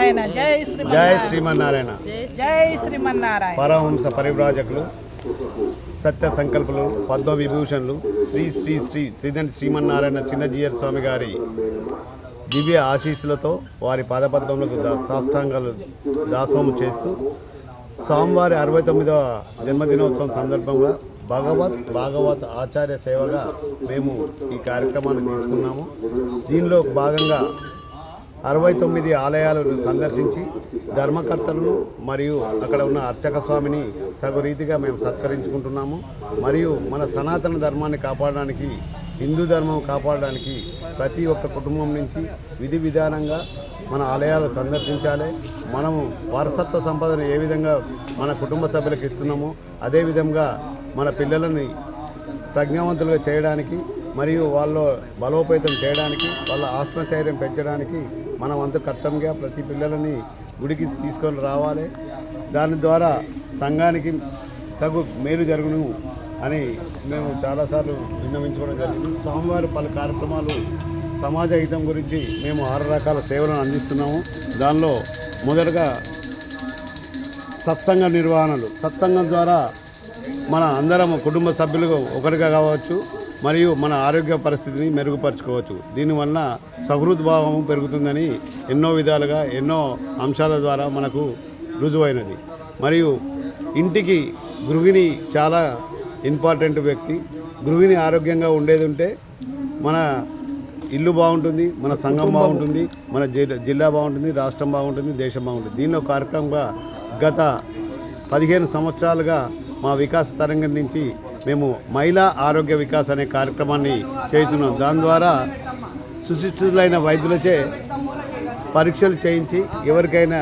శ్రీమన్నారాయణ జై జయ శ్రీమన్నారాయణ. శ్రీమన్నారాయణ. జై శ్రీమన్నారాయణ. పరమహంస పరివ్రాజకులు సత్య సంకల్పులు పద్మ విభూషణులు శ్రీ శ్రీ శ్రీ త్రిదండి శ్రీమన్నారాయణ చిన్నజీయర్ స్వామి గారి దివ్య ఆశీస్సులతో వారి పాదపద్మములకు దా సాష్టాంగాలు దాసోహం చేస్తూ స్వామివారి అరవై తొమ్మిదవ జన్మదినోత్సవం సందర్భంగా భగవత్ భాగవత్ ఆచార్య సేవగా మేము ఈ కార్యక్రమాన్ని తీసుకున్నాము. దీనిలో భాగంగా అరవై తొమ్మిది ఆలయాలను సందర్శించి ధర్మకర్తలను మరియు అక్కడ ఉన్న అర్చక స్వామిని తగు రీతిగా మేము సత్కరించుకుంటున్నాము. మరియు మన సనాతన ధర్మాన్ని కాపాడడానికి హిందూ ధర్మం కాపాడడానికి ప్రతి ఒక్క కుటుంబం నుంచి విధి విధానంగా మన ఆలయాలు సందర్శించాలి. మనము వారసత్వ సంపదను ఏ విధంగా మన కుటుంబ సభ్యులకు ఇస్తున్నామో అదే విధంగా మన పిల్లలని ప్రజ్ఞావంతులుగా చేయడానికి మరియు వాళ్ళు బలోపేతం చేయడానికి వాళ్ళ ఆత్మచైర్యం పెంచడానికి మన వంతు కర్తవ్యంగా ప్రతి పిల్లలని గుడికి తీసుకొని రావాలి. దాని ద్వారా సంఘానికి తగు మేలు జరుగును అని మేము చాలాసార్లు విన్నవించుకోవడం జరిగింది. స్వామివారి పలు కార్యక్రమాలు సమాజ హితం గురించి మేము ఆరు రకాల సేవలను అందిస్తున్నాము. దానిలో మొదటగా సత్సంగ నిర్వహణలు. సత్సంగం ద్వారా మన అందరం కుటుంబ సభ్యులు ఒకటిగా కావచ్చు. మరియు మన ఆరోగ్య పరిస్థితిని మెరుగుపరచుకోవచ్చు. దీనివల్ల సహృద్భావం పెరుగుతుందని ఎన్నో విధాలుగా ఎన్నో అంశాల ద్వారా మనకు రుజువైనది. మరియు ఇంటికి గృహిణి చాలా ఇంపార్టెంట్ వ్యక్తి. గృహిణి ఆరోగ్యంగా ఉండేది ఉంటే మన ఇల్లు బాగుంటుంది మన సంఘం బాగుంటుంది మన జిల్లా జిల్లా బాగుంటుంది రాష్ట్రం బాగుంటుంది దేశం బాగుంటుంది. దీనిలో కార్యక్రమంగా గత పదిహేను సంవత్సరాలుగా మా వికాస తరంగం నుంచి మేము మహిళా ఆరోగ్య వికాస్ అనే కార్యక్రమాన్ని చేస్తున్నాం దాని ద్వారా సుశిక్షితులైన వైద్యులచే పరీక్షలు చేయించి ఎవరికైనా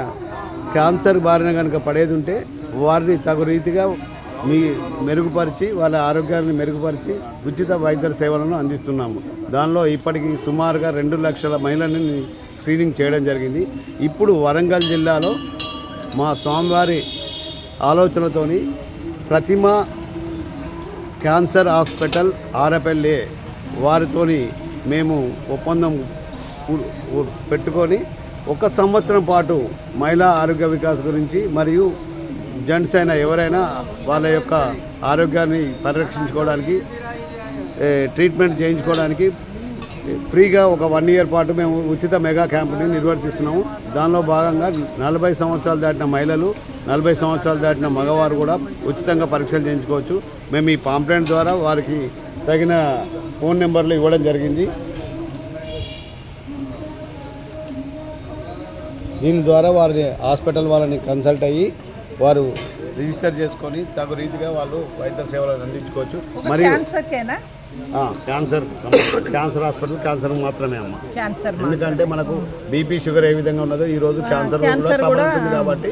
క్యాన్సర్ బారిన కనుక పడేది ఉంటే వారిని తగు రీతిగా మీ మెరుగుపరిచి వాళ్ళ ఆరోగ్యాన్ని మెరుగుపరిచి ఉచిత వైద్య సేవలను అందిస్తున్నాము. దానిలో ఇప్పటికి సుమారుగా రెండు లక్షల మహిళలని స్క్రీనింగ్ చేయడం జరిగింది. ఇప్పుడు వరంగల్ జిల్లాలో మా స్వామివారి ఆలోచనతోని ప్రతిమ క్యాన్సర్ హాస్పిటల్ ఆరపల్లి వారితోని మేము ఒప్పందం పెట్టుకొని ఒక సంవత్సరం పాటు మహిళా ఆరోగ్య వికాస్ గురించి మరియు జెంట్స్ అయినా ఎవరైనా వాళ్ళ యొక్క ఆరోగ్యాన్ని పరిరక్షించుకోవడానికి ట్రీట్మెంట్ చేయించుకోవడానికి ఫ్రీగా ఒక వన్ ఇయర్ పాటు మేము ఉచిత మెగా క్యాంపుని నిర్వర్తిస్తున్నాము. దానిలో భాగంగా నలభై సంవత్సరాలు దాటిన మహిళలు నలభై సంవత్సరాలు దాటిన మగవారు కూడా ఉచితంగా పరీక్షలు చేయించుకోవచ్చు. మేము ఈ పాంప్లెంట్ ద్వారా వారికి తగిన ఫోన్ నెంబర్లు ఇవ్వడం జరిగింది. దీని ద్వారా వారి హాస్పిటల్ వాళ్ళని కన్సల్ట్ అయ్యి వారు రిజిస్టర్ చేసుకొని తగు రీతిగా వాళ్ళు వైద్య సేవలను అందించుకోవచ్చు. మరియు క్యాన్సర్ క్యాన్సర్ హాస్పిటల్ క్యాన్సర్ మాత్రమే అమ్మ. క్యాన్సర్ ఎందుకంటే మనకు బీపీ షుగర్ ఏ విధంగా ఉన్నదో ఈ రోజు క్యాన్సర్ కూడా ప్రబలుతుంది కాబట్టి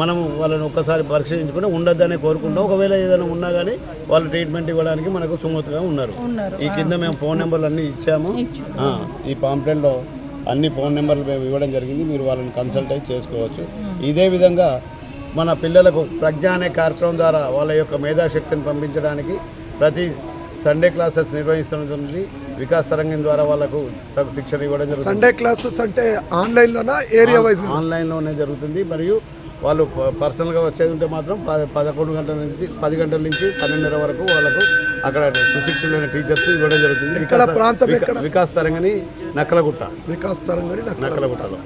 మనం వాళ్ళని ఒక్కసారి పరీక్ష చేయించుకుని ఉండొద్దనే కోరుకుంటాం. ఒకవేళ ఏదైనా ఉన్నా కానీ వాళ్ళు ట్రీట్మెంట్ ఇవ్వడానికి మనకు సుమూర్తిగా ఉన్నారు. ఈ కింద మేము ఫోన్ నెంబర్లు అన్నీ ఇచ్చాము. ఈ పాంప్లెట్లో అన్ని ఫోన్ నెంబర్లు మేము ఇవ్వడం జరిగింది. మీరు వాళ్ళని కన్సల్ట్ అయి చేసుకోవచ్చు ఇదే విధంగా మన పిల్లలకు ప్రజ్ఞ అనే కార్యక్రమం ద్వారా వాళ్ళ యొక్క మేధాశక్తిని పంపించడానికి ప్రతి సండే క్లాసెస్ నిర్వహిస్తున్నది వికాస్ తరంగం ద్వారా వాళ్ళకు తగు శిక్షణ ఇవ్వడం జరుగుతుంది. సండే క్లాసెస్ అంటే ఆన్లైన్లోనా ఏరియా వైజ్ ఆన్లైన్లోనే జరుగుతుంది. మరియు వాళ్ళు పర్సనల్గా వచ్చేది ఉంటే మాత్రం ప- పదకొండు గంటల నుంచి పది గంటల నుంచి పన్నెండున్నర వరకు వాళ్ళకు అక్కడ సుశిక్షులైన టీచర్స్ ఇవ్వడం జరుగుతుంది. వికాస్ తరంగని నక్కలగుట్ట. వికాస్ తరంగని నాకు నక్కలగుట్టలో.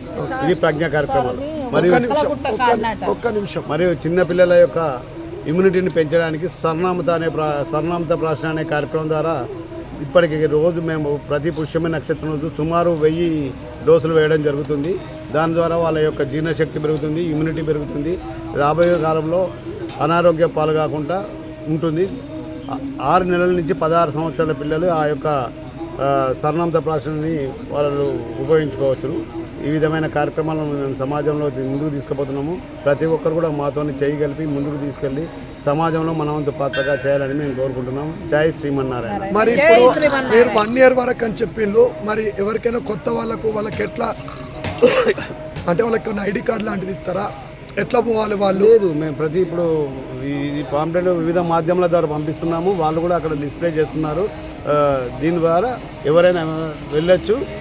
ఇది ప్రజ్ఞ కార్యక్రమాలు. మరియు ఒక్క నిమిషం గుట్ట ఒక్క- కార్నాట. ఒక్క నిమిషం. మరియు చిన్నపిల్లల యొక్క ఇమ్యూనిటీని పెంచడానికి సర్నామత అనే ప్రా సర్నామత ప్రాశన అనే కార్యక్రమం ద్వారా ఇప్పటికి రోజు మేము ప్రతి పుష్యమైన నక్షత్రం రోజు సుమారు వెయ్యి డోసులు వేయడం జరుగుతుంది. దాని ద్వారా వాళ్ళ యొక్క జీర్ణశక్తి పెరుగుతుంది ఇమ్యూనిటీ పెరుగుతుంది. రాబోయే కాలంలో అనారోగ్య పాలు కాకుండా ఉంటుంది. ఆరు నెలల నుంచి పదహారు సంవత్సరాల పిల్లలు ఆ యొక్క సర్నామత స్వర్ణాంత వాళ్ళు ఉపయోగించుకోవచ్చును. ఈ విధమైన కార్యక్రమాలను మేము సమాజంలో ముందుకు తీసుకుపోతున్నాము. ప్రతి ఒక్కరు కూడా మాతో చేయగలిపి ముందుకు తీసుకెళ్ళి సమాజంలో మనవంతు పాత్రగా చేయాలని మేము కోరుకుంటున్నాము. జై శ్రీమన్నారాయణ. మరి ఇప్పుడు. మీరు వన్ ఇయర్ వరకు అని చెప్పిండ్రు. మరి ఎవరికైనా కొత్త వాళ్ళకు వాళ్ళకి ఎట్లా అంటే వాళ్ళకి కొన్ని ఐడి కార్డు లాంటిది ఇస్తారా? ఎట్లా పోవాలి వాళ్ళు? లేదు మేము ప్రతి ఇప్పుడు ఈ- పాంప్లెట్ వివిధ మాధ్యమాల ద్వారా పంపిస్తున్నాము. వాళ్ళు కూడా అక్కడ డిస్ప్లే చేస్తున్నారు. దీని ద్వారా ఎవరైనా వెళ్ళొచ్చు.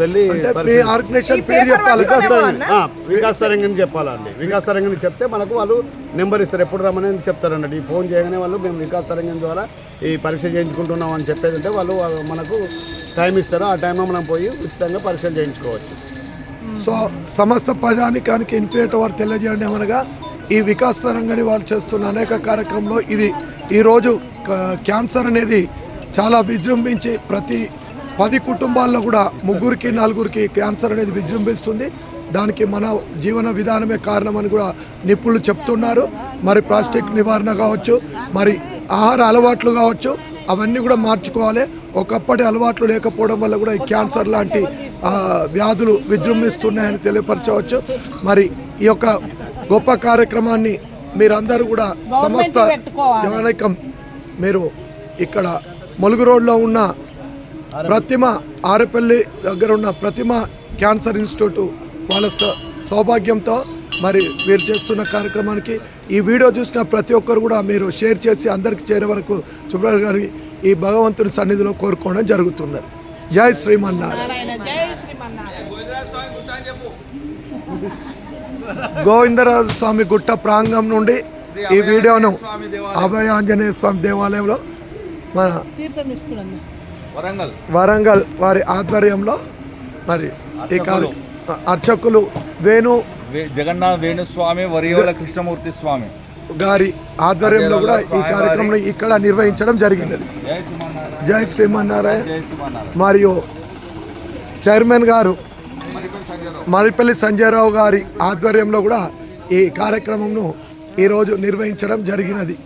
వెళ్ళి అంటే ఆర్గనైజేషన్ పేరు చెప్పాలి. వికాస్ తరంగిణి చెప్పాలండి. వికాస్ తరంగిణి చెప్తే మనకు వాళ్ళు నెంబర్ ఇస్తారు. ఎప్పుడు రమ్మని చెప్తారండి ఈ ఫోన్ చేయగానే వాళ్ళు మేము వికాస్ తరంగిణి ద్వారా ఈ పరీక్ష చేయించుకుంటున్నాం అని చెప్పేది ఉంటే వాళ్ళు వాళ్ళు మనకు టైం ఇస్తారు. ఆ టైంలో మనం పోయి ఉచితంగా పరీక్షలు చేయించుకోవచ్చు. సో సమస్త ప్రజానికానికి ఇన్ఫినిట్ వారు తెలియజేయండి ఏమనగా ఈ వికాస్ తరంగని వాళ్ళు చేస్తున్న అనేక కార్యక్రమంలో ఇది ఈరోజు క్యాన్సర్ అనేది చాలా విజృంభించి ప్రతి పది కుటుంబాల్లో కూడా ముగ్గురికి నలుగురికి క్యాన్సర్ అనేది విజృంభిస్తుంది. దానికి మన జీవన విధానమే కారణమని కూడా నిపుణులు చెప్తున్నారు. మరి ప్లాస్టిక్ నివారణ కావచ్చు మరి ఆహార అలవాట్లు కావచ్చు అవన్నీ కూడా మార్చుకోవాలి. ఒకప్పటి అలవాట్లు లేకపోవడం వల్ల కూడా ఈ క్యాన్సర్ లాంటి వ్యాధులు విజృంభిస్తున్నాయని తెలియపరచవచ్చు. మరి ఈ యొక్క గొప్ప కార్యక్రమాన్ని మీరందరూ కూడా సమస్త. జనకం మీరు ఇక్కడ ములుగు రోడ్లో ఉన్న ప్రతిమ ఆరపల్లి దగ్గర ఉన్న ప్రతిమ క్యాన్సర్ ఇన్స్టిట్యూట్ వాళ్ళ సౌభాగ్యంతో మరి వీరు చేస్తున్న కార్యక్రమానికి ఈ వీడియో చూసిన ప్రతి ఒక్కరు కూడా మీరు షేర్ చేసి అందరికి చేరే వరకు చూడాలి గారి ఈ భగవంతుని సన్నిధిలో కోరుకోవడం జరుగుతున్నది. జై శ్రీమన్నారాయణ. గోవిందరాజు స్వామి గుట్ట ప్రాంగణం నుండి ఈ వీడియోను అభయ ఆంజనేయ స్వామి దేవాలయంలో మన వరంగల్. వరంగల్ వారి ఆధ్వర్యంలో మరి ఈ కార్య అర్చకులు వేణు జగన్నాథ వేణుస్వామి వరియోల కృష్ణమూర్తి స్వామి. గారి ఆధ్వర్యంలో కూడా ఈ కార్యక్రమం ఇక్కడ నిర్వహించడం జరిగినది. జై శ్రీమన్నారాయణ మరియు చైర్మన్ గారు మరిపల్లి సంజయరావు గారి ఆధ్వర్యంలో కూడా ఈ కార్యక్రమంను ఈరోజు నిర్వహించడం జరిగినది.